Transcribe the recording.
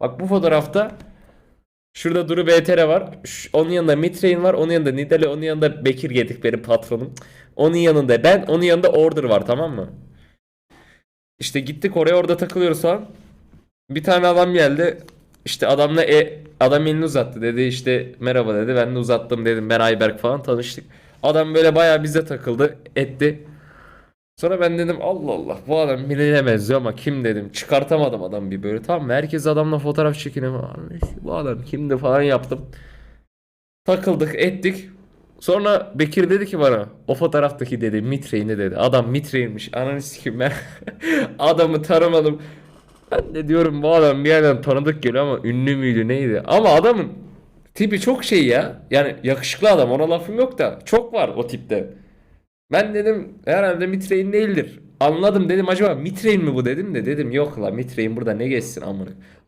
Bak bu fotoğrafta şurada Duru BTR var. Şu- onun yanında Mitrein var. Onun yanında Nidale. Onun yanında Bekir Gedik benim patronum. Onun yanında ben. Onun yanında Order var tamam mı? İşte gittik oraya orada takılıyoruz falan. Bir tane adam geldi. İşte adamla e, adam elini uzattı dedi işte merhaba dedi. Ben de uzattım dedim ben Ayberk falan tanıştık. Adam böyle bayağı bize takıldı etti. Sonra ben dedim Allah Allah bu adam birine benziyor ama kim dedim. Çıkartamadım adam bir böyle tamam? Herkes adamla fotoğraf çekinelim. Bu adam kimdi falan yaptım. Takıldık ettik. Sonra Bekir dedi ki bana o fotoğraftaki dedi Mitrey'ini dedi. Adam Mitrey'miş. Ananı sikeyim ben. Adamı tanımadım. Ben de diyorum bu adam bir yerden tanıdık geliyor ama ünlü müydü neydi? Ama adamın tipi çok şey ya. Yani yakışıklı adam ona lafım yok da çok var o tipte. Ben dedim herhalde Mitrein değildir. Anladım dedim acaba Mitrein mi bu dedim de dedim yok la Mitrein burada ne geçsin amına.